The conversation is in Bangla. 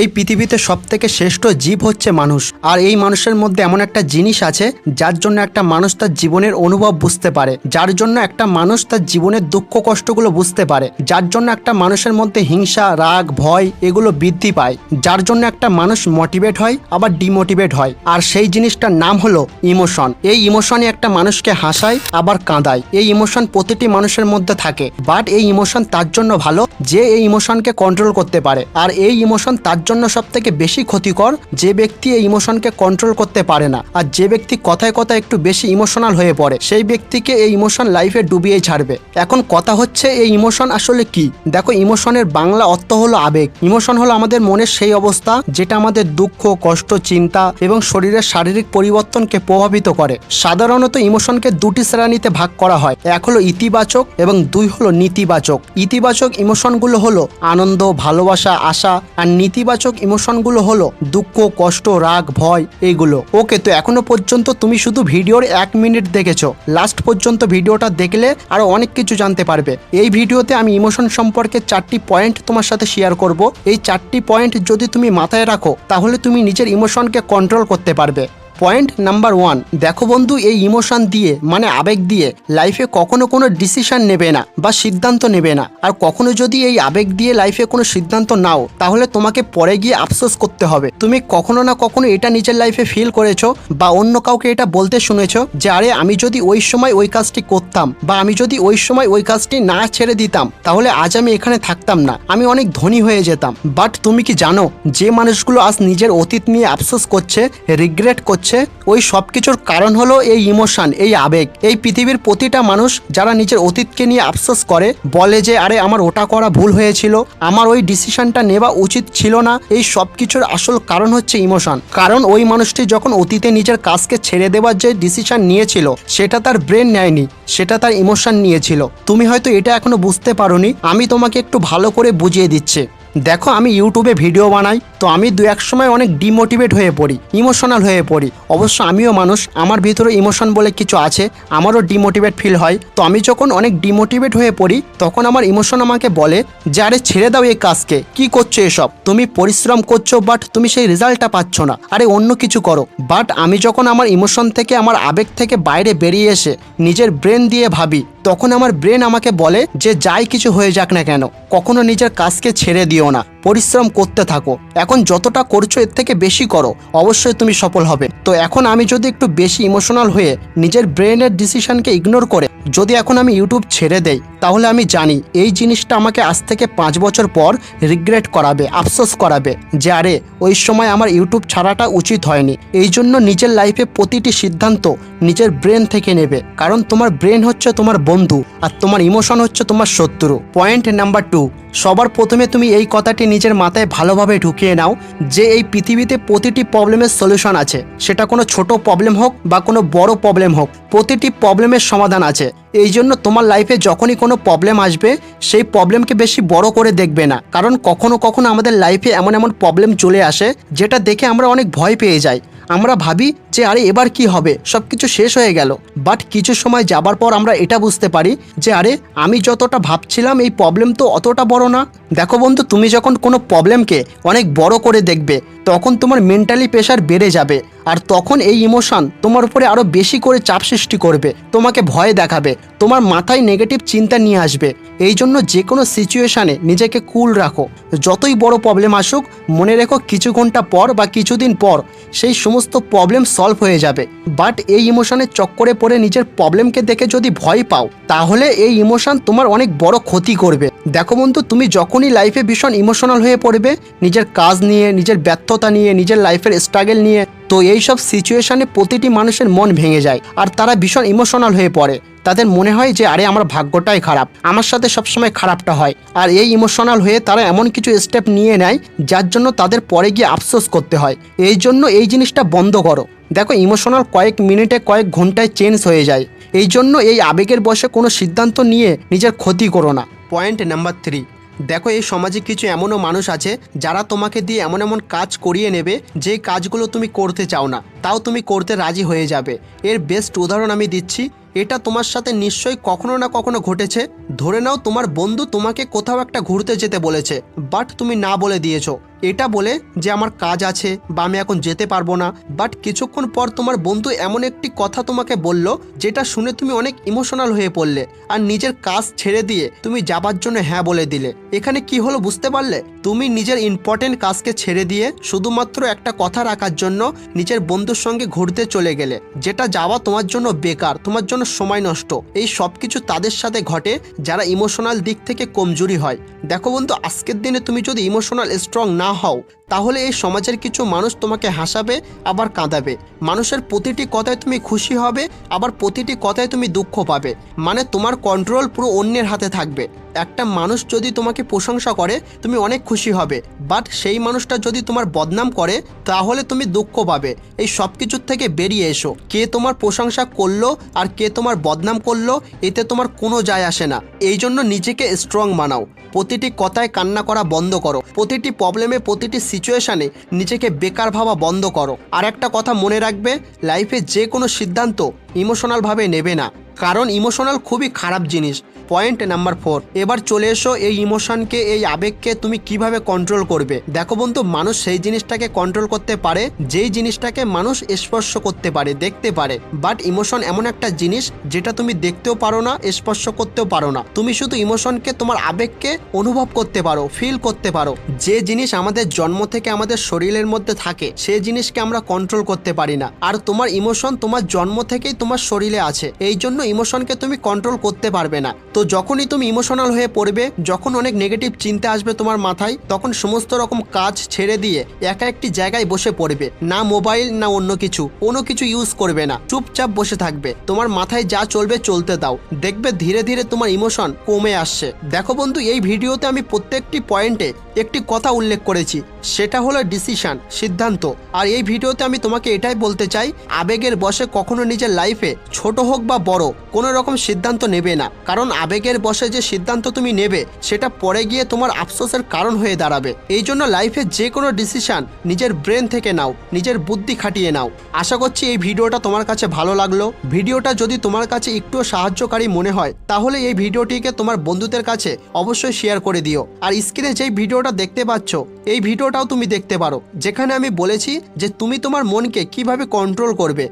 এই পৃথিবীতে সব থেকে শ্রেষ্ঠ জীব হচ্ছে মানুষ। আর এই মানুষের মধ্যে এমন একটা জিনিস আছে, যার জন্য একটা মানুষ তার জীবনের অনুভব বুঝতে পারে, যার জন্য একটা মানুষ তার জীবনের দুঃখ কষ্টগুলো বুঝতে পারে, যার জন্য একটা মানুষের মধ্যে হিংসা, রাগ, ভয় এগুলো বৃদ্ধি পায়, যার জন্য একটা মানুষ মোটিভেট হয়, আবার ডিমোটিভেট হয়। আর সেই জিনিসটার নাম হলো ইমোশন এই ইমোশনই একটা মানুষকে হাসায়, আবার কাঁদায়। এই ইমোশন প্রতিটি মানুষের মধ্যে থাকে বাট এই ইমোশন তার জন্য ভালো যে এই ইমোশনকে কন্ট্রোল করতে পারে। আর এই ইমোশন তার জন্য সব থেকে বেশি ক্ষতিকর যে ব্যক্তি এই ইমোশনকে কন্ট্রোল করতে পারে না, আর যে ব্যক্তি কথায় কথায় একটু বেশি ইমোশনাল হয়ে পড়ে, সেই ব্যক্তিকে এই ইমোশন লাইফে ডুবিয়ে ছাড়বে। এখন কথা হচ্ছে, এই ইমোশন আসলে কি? দেখো ইমোশনের বাংলা অর্থ হলো আবেগ। ইমোশন হলো আমাদের মনের সেই অবস্থা যেটা আমাদের দুঃখ, কষ্ট, চিন্তা এবং শরীরের শারীরিক পরিবর্তনকে প্রভাবিত করে। সাধারণত ইমোশনকে দুটি শ্রেণীতে ভাগ করা হয়, এক হলো ইতিবাচক এবং দুই হলো নেতিবাচক। ইতিবাচক ইমোশনগুলো হলো আনন্দ, ভালোবাসা, আশা, আর নেতিবাচক ইমোশনগুলো হলো দুঃখ, কষ্ট, রাগ, ভয়, এইগুলো। ওকে, তো এখনও পর্যন্ত তুমি শুধু ভিডিওর এক মিনিট দেখেছ। লাস্ট পর্যন্ত ভিডিওটা দেখলে আরও অনেক কিছু জানতে পারবে। এই ভিডিওতে আমি ইমোশন সম্পর্কে চারটি পয়েন্ট তোমার সাথে শেয়ার করব। এই চারটি পয়েন্ট যদি তুমি মাথায় রাখো, তাহলে তুমি নিজের ইমোশনকে কন্ট্রোল করতে পারবে। পয়েন্ট নাম্বার ওয়ান দেখো বন্ধু, এই ইমোশন দিয়ে মানে আবেগ দিয়ে লাইফে কখনো কোনো ডিসিশন নেবে না বা সিদ্ধান্ত নেবে না। আর কখনো যদি এই আবেগ দিয়ে লাইফে কোনো সিদ্ধান্ত নাও, তাহলে তোমাকে পরে গিয়ে আফসোস করতে হবে। তুমি কখনো না কখনো এটা নিজের লাইফে ফিল করেছ বা অন্য কাউকে এটা বলতে শুনেছো যে, আরে, আমি যদি ওই সময় ওই কাজটি করতাম বা আমি যদি ওই সময় ওই কাজটি না ছেড়ে দিতাম, তাহলে আজ আমি এখানে থাকতাম না। আমি অনেক ধনী হয়ে যেতাম। বাট তুমি কি জানো, যে মানুষগুলো আজ নিজের অতীত নিয়ে আফসোস করছে রিগ্রেট করছে ওই সব কিছুর কারণ হলো এই ইমোশন, এই আবেগ। এই পৃথিবীর প্রতিটা মানুষ যারা নিজের অতীতকে নিয়ে আফসোস করে, বলে যে, আরে, আমার ওটা করা ভুল হয়েছিল, আমার ওই ডিসিশনটা নেওয়া উচিত ছিল না। এই সব কিছুর আসল কারণ হচ্ছে ইমোশন। কারণ ওই মানুষটি যখন অতীতে নিজের কাজকে ছেড়ে দেওয়ার যে ডিসিশন নিয়েছিল, সেটা তার ব্রেন নেয়নি, সেটা তার ইমোশন নিয়েছিল। তুমি হয়তো এটা এখনও বুঝতে পারোনি, আমি তোমাকে একটু ভালো করে বুঝিয়ে দিচ্ছি। দেখো আমি ইউটিউবে ভিডিও বানাই, তো আমি দু এক সময় অনেক ডিমোটিভেট হয়ে পড়ি ইমোশনাল হয়ে পড়ি। অবশ্য আমিও মানুষ, আমার ভিতরে ইমোশন বলে কিছু আছে, আমারও ডিমোটিভেট ফিল হয়। তো আমি যখন অনেক ডিমোটিভেট হয়ে পড়ি, তখন আমার ইমোশন আমাকে বলে যে, আরে, ছেড়ে দাও এই কাজকে, কি করছ এসব? তুমি পরিশ্রম করছ বাট তুমি সেই রেজাল্টটা পাচ্ছ না। আরে, অন্য কিছু করো। বাট আমি যখন আমার ইমোশন থেকে, আমার আবেগ থেকে বাইরে বেরিয়ে এসে নিজের ব্রেন দিয়ে ভাবি তখন আমার ব্রেন আমাকে বলে যে যাই কিছু হয়ে যাক না কেন, কখনো নিজের কাজকে ছেড়ে দিও না, পরিশ্রম করতে থাকো। এখন যতটা করছ এর থেকে বেশি করো, অবশ্যই তুমি সফল হবে। তো এখন আমি যদি একটু বেশি ইমোশনাল হয়ে নিজের ব্রেনের ডিসিশনকে ইগনোর করে যদি এখন আমি ইউটিউব ছেড়ে দেই, তাহলে আমি জানি এই জিনিসটা আমাকে আজ থেকে পাঁচ বছর পর রিগ্রেট করাবে, আফসোস করাবে যে আরে, ওই সময় আমার ইউটিউব ছাড়াটা উচিত হয়নি। এই জন্য নিজের লাইফে প্রতিটি সিদ্ধান্ত নিজের ব্রেন থেকে নেবে। কারণ তোমার ব্রেন হচ্ছে তোমার বন্ধু আর তোমার ইমোশন হচ্ছে তোমার শত্রু। পয়েন্ট নাম্বার টু সবার প্রথমে তুমি এই কথাটি নিজের মাথায় ভালোভাবে ঢুকিয়ে নাও যে এই পৃথিবীতে প্রতিটি প্রবলেমের সলিউশন আছে। সেটা কোনো ছোট প্রবলেম হোক বা কোনো বড় প্রবলেম হোক, প্রতিটি প্রবলেমের সমাধান আছে। এই জন্য তোমার লাইফে যখনই কোনো প্রবলেম আসবে, সেই প্রবলেমকে বেশি বড় করে দেখবে না। কারণ কখনো কখনো আমাদের লাইফে এমন এমন প্রবলেম চলে আসে, যেটা দেখে আমরা অনেক ভয় পেয়ে যাই। আমরা ভাবি যে, আরে, এবার কি হবে? সব কিছু শেষ হয়ে গেল। বাট কিছু সময় যাবার পর আমরা এটা বুঝতে পারি যে, আরে, আমি যতটা ভাবছিলাম, এই প্রবলেম তো অতটা বড় না। দেখো বন্ধু, তুমি যখন কোনো প্রবলেমকে অনেক বড় করে দেখবে, তখন তোমার মেন্টালি প্রেশার বেড়ে যাবে। আর তখন এই ইমোশন তোমার উপরে আরও বেশি করে চাপ সৃষ্টি করবে। তোমাকে ভয় দেখাবে। তোমার মাথায় নেগেটিভ চিন্তা নিয়ে আসবে। এই জন্য যে কোনো সিচুয়েশানে নিজেকে কুল রাখো। যতই বড় প্রবলেম আসুক, মনে রেখো কিছু ঘণ্টা পর বা কিছুদিন পর সেই সমস্ত প্রবলেম সলভ হয়ে যাবে। বাট এই ইমোশনের চক্করে পড়ে নিজের প্রবলেমকে দেখে যদি ভয় পাও, তাহলে এই ইমোশন তোমার অনেক বড় ক্ষতি করবে। দেখো বন্ধু, তুমি যখনই লাইফে ভীষণ ইমোশনাল হয়ে পড়বে, নিজের কাজ নিয়ে, নিজের ব্যর্থতা নিয়ে, নিজের লাইফের স্ট্রাগল নিয়ে, তো এই সব সিচুয়েশানে প্রতিটি মানুষের মন ভেঙে যায়, আর তারা ভীষণ ইমোশনাল হয়ে পড়ে। তাদের মনে হয় যে, আরে, আমার ভাগ্যটাই খারাপ। আমার সাথে সবসময় খারাপটা হয়। আর এই ইমোশনাল হয়ে তারা এমন কিছু স্টেপ নিয়ে নেয়, যার জন্য তাদের পরে গিয়ে আফসোস করতে হয়। এই জন্য এই জিনিসটা বন্ধ করো। দেখো ইমোশনাল কয়েক মিনিটে, কয়েক ঘন্টায় চেঞ্জ হয়ে যায়। এই জন্য এই আবেগের বসে কোনো সিদ্ধান্ত নিয়ে নিজের ক্ষতি করো না। পয়েন্ট নাম্বার থ্রি দেখো, এই সমাজে কিছু এমনও মানুষ আছে যারা তোমাকে দিয়ে এমন এমন কাজ করিয়ে নেবে যে কাজগুলো তুমি করতে চাও না। তাও তুমি করতে রাজি হয়ে যাবে। এর বেস্ট উদাহরণ আমি দিচ্ছি এটা তোমার সাথে নিশ্চয়ই কখনো না কখনো ঘটেছে। ধরে নাও তোমার বন্ধু তোমাকে কোথাও একটা ঘুরতে যেতে বলেছে বাট তুমি না বলে দিয়েছ। এটা বলে যে আমার কাজ আছে বা আমি এখন যেতে পারব না বাট কিছুক্ষণ পর তোমার বন্ধু এমন একটি কথা তোমাকে বলল যেটা শুনে তুমি অনেক ইমোশনাল হয়ে পড়লে, আর নিজের কাজ ছেড়ে দিয়ে তুমি যাবার জন্য হ্যাঁ বলে দিলে। এখানে কি হলো বুঝতে পারলে? তুমি নিজের ইম্পর্টেন্ট কাজকে ছেড়ে দিয়ে শুধুমাত্র একটা কথা রাখার জন্য নিজের বন্ধুর সঙ্গে ঘুরতে চলে গেলে, যেটা যাওয়া তোমার জন্য বেকার, তোমার জন্য সময় নষ্ট। এই সব কিছু তাদের সাথে ঘটে যারা ইমোশনাল দিক থেকে কমজোরি হয়। দেখো বন্ধু, আজকের দিনে তুমি যদি ইমোশনাল স্ট্রং না হও তাহলে এই সমাজের কিছু মানুষ তোমাকে হাসাবে, আবার কাঁদাবে। মানুষের প্রতিটি কথায় তুমি খুশি হবে, আবার প্রতিটি কথায় তুমি দুঃখ পাবে। মানে তোমার কন্ট্রোল পুরো অন্যের হাতে থাকবে। একটা মানুষ যদি তোমাকে প্রশংসা করে, তুমি অনেক খুশি হবে। বাট সেই মানুষটা যদি তোমার বদনাম করে, তাহলে তুমি দুঃখ পাবে। এই সব কিছুর থেকে বেরিয়ে এসো। কে তোমার প্রশংসা করল আর কে তোমার বদনাম করল, এতে তোমার কোনো যায় আসে না। এই জন্য নিজেকে স্ট্রং বানাও। প্রতিটি কথায় কান্না করা বন্ধ করো। প্রতিটি প্রবলেমে প্রতিটি সিচুয়েশানে নিজেকে বেকার ভাবা বন্ধ করো। আর একটা কথা মনে রাখবে লাইফে যে কোনো সিদ্ধান্ত ইমোশনালভাবে নেবে না। কারণ ইমোশনাল খুবই খারাপ জিনিস। পয়েন্ট নাম্বার ফোর এবার চলে এসো এই ইমোশনকে, এই আবেগকে তুমি কীভাবে কন্ট্রোল করবে? দেখো বন্ধু, মানুষ সেই জিনিসটাকে কন্ট্রোল করতে পারে, যেই জিনিসটাকে মানুষ স্পর্শ করতে পারে, দেখতে পারে। বাট ইমোশন এমন একটা জিনিস যেটা তুমি দেখতেও পারো না, স্পর্শ করতেও পারো না। তুমি শুধু ইমোশনকে তোমার আবেগকে অনুভব করতে পারো ফিল করতে পারো। যে জিনিস আমাদের জন্ম থেকে আমাদের শরীরের মধ্যে থাকে সেই জিনিসকে আমরা কন্ট্রোল করতে পারি না। আর তোমার ইমোশন তোমার জন্ম থেকেই তোমার শরীরে আছে, এই জন্য ইমোশনকে তুমি কন্ট্রোল করতে পারবে না। তো যখনই তুমি ইমোশনাল হয়ে পড়বে, যখন অনেক নেগেটিভ চিন্তা আসবে তোমার মাথায়, তখন সমস্ত রকম কাজ ছেড়ে দিয়ে একা একটি জায়গায় বসে পড়বে। না মোবাইল না অন্য কিছু। কোনো কিছু ইউজ করবে না। চুপচাপ বসে থাকবে। তোমার মাথায় যা চলবে চলতে দাও। দেখবে ধীরে ধীরে তোমার ইমোশন কমে আসছে। দেখো বন্ধু, এই ভিডিওতে আমি প্রত্যেকটি পয়েন্টে একটি কথা উল্লেখ করেছি। সেটা হলো ডিসিশন সিদ্ধান্ত। আর এই ভিডিওতে আমি তোমাকে এটাই বলতে চাই, আবেগের বসে কখনো নিজের লাইফে ছোট হোক বা বড়, কোনো রকম সিদ্ধান্ত নেবে না। কারণ আবেগের বসে যে সিদ্ধান্ত তুমি নেবে, সেটা পরে গিয়ে তোমার আফসোসের কারণ হয়ে দাঁড়াবে। এই জন্য লাইফে যে কোনো ডিসিশন নিজের ব্রেন থেকে নাও, নিজের বুদ্ধি খাটিয়ে নাও। আশা করছি এই ভিডিওটা তোমার কাছে ভালো লাগল। ভিডিওটা যদি তোমার কাছে একটুও সাহায্যকারী মনে হয়, তাহলে এই ভিডিওটিকে তোমার বন্ধুদের কাছে অবশ্যই শেয়ার করে দিও। আর স্ক্রিনে যেই ভিডিওটা দেখতে পাচ্ছ, এই ভিডিওটাও তুমি দেখতে পারো। যেখানে আমি বলেছি যে তুমি তোমার মনকে কীভাবে কন্ট্রোল করবে